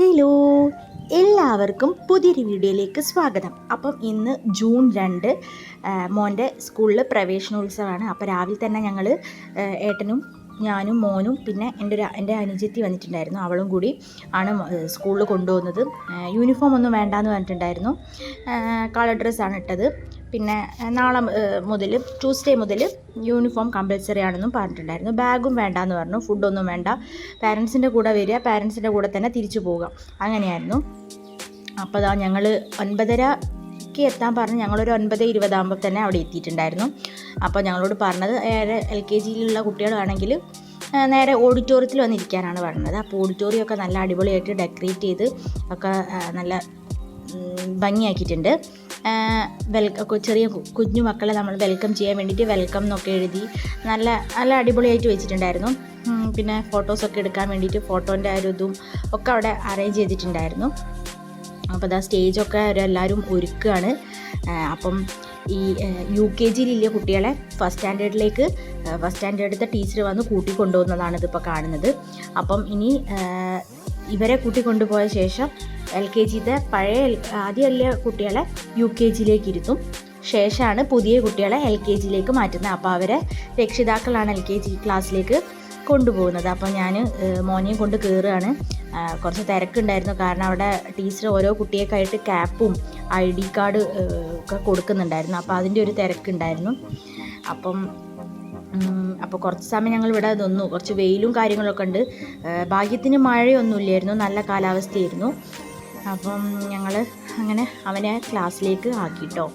Hello എല്ലാവർക്കും പുതിയൊരു വീഡിയോയിലേക്ക് സ്വാഗതം. അപ്പം ഇന്ന് ജൂൺ രണ്ട് മോന്റെ സ്കൂളിൽ പ്രവേശനോത്സവമാണ്. അപ്പോൾ രാവിലെ തന്നെ ഞങ്ങൾ ഏട്ടനും ഞാനും മോനും പിന്നെ എന്റെ ഒരു എന്റെ അനുജത്തി വന്നിട്ടുണ്ടായിരുന്നു. അവളും കൂടി ആണ് സ്കൂളിൽ കൊണ്ടുപോകുന്നത്. യൂണിഫോം ഒന്നും വേണ്ടാന്ന് പറഞ്ഞിട്ടുണ്ടായിരുന്നു. കളർ ഡ്രസ്സാണ് ഇട്ടത്. പിന്നെ നാളെ മുതൽ ട്യൂസ്ഡേ മുതൽ യൂണിഫോം കമ്പൽസറി ആണെന്നും പറഞ്ഞിട്ടുണ്ടായിരുന്നു. ബാഗും വേണ്ട എന്ന് പറഞ്ഞു ഫുഡൊന്നും വേണ്ട. പാരൻസിന്റെ കൂടെ വരിക പാരൻസിന്റെ കൂടെ തന്നെ തിരിച്ചു പോവുക. അങ്ങനെയായിരുന്നു. അപ്പോൾ അതാ ഞങ്ങൾ ഒൻപതരക്ക് എത്താൻ പറഞ്ഞ് ഞങ്ങളൊരു ഒൻപത് ഇരുപതാകുമ്പോൾ തന്നെ അവിടെ എത്തിയിട്ടുണ്ടായിരുന്നു. അപ്പോൾ ഞങ്ങളോട് പറഞ്ഞത് എൽ കെ ജിയിലുള്ള കുട്ടികളാണെങ്കിൽ നേരെ ഓഡിറ്റോറിയത്തിൽ വന്നിരിക്കാനാണ് പറഞ്ഞത്. അപ്പോൾ ഓഡിറ്റോറിയം ഒക്കെ നല്ല അടിപൊളിയായിട്ട് ഡെക്കറേറ്റ് ചെയ്ത് ഒക്കെ നല്ല ഭംഗിയാക്കിയിട്ടുണ്ട്. വെൽ ചെറിയ കുഞ്ഞു മക്കളെ നമ്മൾ വെൽക്കം ചെയ്യാൻ വേണ്ടിയിട്ട് വെൽക്കം എന്നൊക്കെ എഴുതി നല്ല നല്ല അടിപൊളിയായിട്ട് വെച്ചിട്ടുണ്ടായിരുന്നു. പിന്നെ ഫോട്ടോസൊക്കെ എടുക്കാൻ വേണ്ടിയിട്ട് ഫോട്ടോന്റെ ഒരു ഇതും ഒക്കെ അവിടെ അറേഞ്ച് ചെയ്തിട്ടുണ്ടായിരുന്നു. അപ്പോൾ അതാ സ്റ്റേജൊക്കെ അവരെല്ലാവരും ഒരുക്കുകയാണ് അപ്പം ഈ യു കെ ജിയിലില്ല കുട്ടികളെ? ഫസ്റ്റ് സ്റ്റാൻഡേർഡിലേക്ക് ഫസ്റ്റ് സ്റ്റാൻഡേർഡിലത്തെ ടീച്ചർ വന്ന് കൂട്ടിക്കൊണ്ടുപോകുന്നതാണ് ഇതിപ്പോൾ കാണുന്നത്. അപ്പം ഇനി ഇവരെ കൂട്ടിക്കൊണ്ടുപോയ ശേഷം എൽ കെ ജിത്തെ പഴയ ആദ്യമല്ല കുട്ടികളെ യു കെ ജിയിലേക്ക് ഇരുത്തും ശേഷമാണ് പുതിയ കുട്ടികളെ എൽ കെ ജിയിലേക്ക് മാറ്റുന്നത്. അപ്പോൾ അവരെ രക്ഷിതാക്കളാണ് എൽ കെ ജി ക്ലാസ്സിലേക്ക് കൊണ്ടുപോകുന്നത്. അപ്പോൾ ഞാൻ മോനെയും കൊണ്ട് കയറുകയാണ് കുറച്ച് തിരക്കുണ്ടായിരുന്നു. കാരണം അവിടെ ടീച്ചർ ഓരോ കുട്ടിയൊക്കെയായിട്ട് ക്യാപ്പും ഐ ഡി കാർഡ് ഒക്കെ കൊടുക്കുന്നുണ്ടായിരുന്നു. അപ്പോൾ അതിന്റെ ഒരു തിരക്കുണ്ടായിരുന്നു. അപ്പം അപ്പോൾ കുറച്ച് സമയം ഞങ്ങൾ ഇവിടെ നിന്നു. കുറച്ച് വെയിലും കാര്യങ്ങളൊക്കെ ഉണ്ട്. ഭാഗ്യത്തിന് മഴയൊന്നുമില്ലായിരുന്നു. നല്ല കാലാവസ്ഥയായിരുന്നു. അപ്പം ഞങ്ങൾ അങ്ങനെ അവനെ ക്ലാസ്സിലേക്ക് ആക്കിട്ടോ.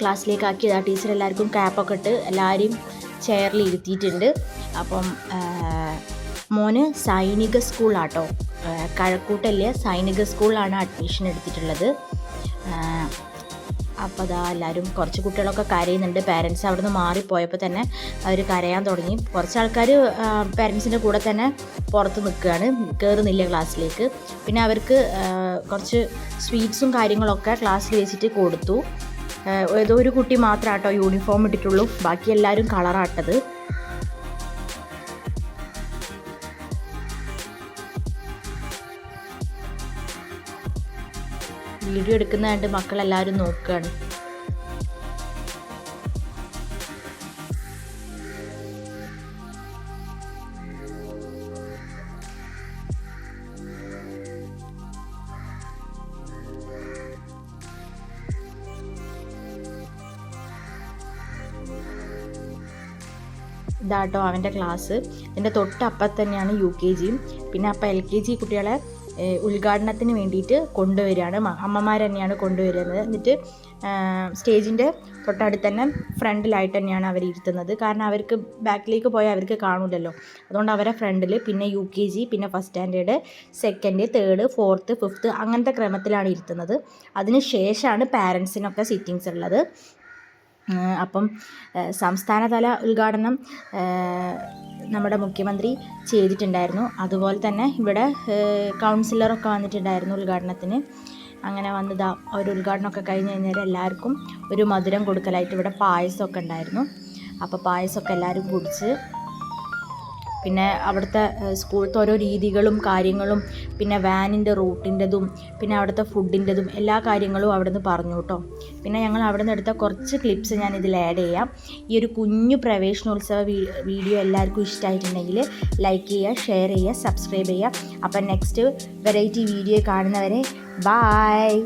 ക്ലാസ്സിലേക്ക് ആക്കിയതാ. ടീച്ചർ എല്ലാവർക്കും ക്യാപ്പൊക്കെ ഇട്ട് എല്ലാവരെയും ചെയറിൽ ഇരുത്തിയിട്ടുണ്ട്. അപ്പം ആ, മോന് സൈനിക സ്കൂളാട്ടോ. ആ, കഴക്കൂട്ടല്ലേ സൈനിക സ്കൂളിലാണ് അഡ്മിഷൻ എടുത്തിട്ടുള്ളത്. അപ്പോൾ അതാ എല്ലാവരും കുറച്ച് കുട്ടികളൊക്കെ കരയുന്നുണ്ട്. പാരൻസ് അവിടെ നിന്ന് മാറിപ്പോയപ്പോൾ തന്നെ അവർ കരയാൻ തുടങ്ങി. കുറച്ച് ആൾക്കാർ പാരൻസിന്റെ കൂടെ തന്നെ പുറത്ത് നിൽക്കുകയാണ്. കയറുന്നില്ല ക്ലാസ്സിലേക്ക്. പിന്നെ അവർക്ക് കുറച്ച് സ്വീറ്റ്സും കാര്യങ്ങളൊക്കെ ക്ലാസ്സിൽ വെച്ചിട്ട് കൊടുത്തു. ഏതോ ഒരു കുട്ടി മാത്രം കേട്ടോ യൂണിഫോം ഇട്ടിട്ടുള്ളൂ. ബാക്കി എല്ലാവരും കളറാട്ടത് വീഡിയോ എടുക്കുന്ന കണ്ട് മക്കളെല്ലാവരും നോക്കുകയാണ് ഇതാട്ടോ അവന്റെ ക്ലാസ്. ഇതിന്റെ തൊട്ടപ്പം തന്നെയാണ് യു കെ ജിയും. പിന്നെ അപ്പം എൽ കെ ജി കുട്ടികളെ ഉദ്ഘാടനത്തിന് വേണ്ടിയിട്ട് കൊണ്ടുവരികയാണ്. അമ്മമാർ തന്നെയാണ് കൊണ്ടുവരുന്നത്. എന്നിട്ട് സ്റ്റേജിന്റെ തൊട്ടടുത്ത് തന്നെ ഫ്രണ്ടിലായിട്ട് തന്നെയാണ് അവർ ഇരുത്തുന്നത്. കാരണം അവർക്ക് ബാക്കിലേക്ക് പോയാൽ അവർക്ക് കാണൂലല്ലോ. അതുകൊണ്ട് അവരെ ഫ്രണ്ടിൽ പിന്നെ യു കെ ജി പിന്നെ first standard second third fourth fifth അങ്ങനത്തെ ക്രമത്തിലാണ് ഇരുത്തുന്നത്. അതിന് ശേഷമാണ് പാരൻസിനൊക്കെ സിറ്റിങ്സ് ഉള്ളത്. അപ്പം സംസ്ഥാനതല ഉദ്ഘാടനം നമ്മുടെ മുഖ്യമന്ത്രി ചെയ്തിട്ടുണ്ടായിരുന്നു. അതുപോലെ തന്നെ ഇവിടെ കൗൺസിലറൊക്കെ വന്നിട്ടുണ്ടായിരുന്നു ഉദ്ഘാടനത്തിന്. അങ്ങനെ വന്നതാ ഒരു ഉദ്ഘാടനമൊക്കെ കഴിഞ്ഞ് കഴിഞ്ഞാൽ എല്ലാവർക്കും ഒരു മധുരം കൊടുക്കലായിട്ട് ഇവിടെ പായസമൊക്കെ ഉണ്ടായിരുന്നു. അപ്പോൾ പായസമൊക്കെ എല്ലാവരും കുടിച്ച് പിന്നെ അവിടുത്തെ സ്കൂളത്തെ ഓരോ രീതികളും കാര്യങ്ങളും പിന്നെ വാനിന്റെ റൂട്ടിന്റെതും പിന്നെ അവിടുത്തെ ഫുഡിന്റെതും എല്ലാ കാര്യങ്ങളും അവിടെ നിന്ന് പറഞ്ഞു കേട്ടോ. പിന്നെ ഞങ്ങൾ അവിടെ നിന്ന് എടുത്ത കുറച്ച് ക്ലിപ്സ് ഞാൻ ഇതിൽ ആഡ് ചെയ്യാം. ഈ ഒരു കുഞ്ഞു പ്രവേശനോത്സവ വീഡിയോ എല്ലാവർക്കും ഇഷ്ടമായിട്ടുണ്ടെങ്കിൽ ലൈക്ക് ചെയ്യുക ഷെയർ ചെയ്യുക സബ്സ്ക്രൈബ് ചെയ്യുക. അപ്പം നെക്സ്റ്റ് വെറൈറ്റി വീഡിയോ കാണുന്നവരെ ബായ്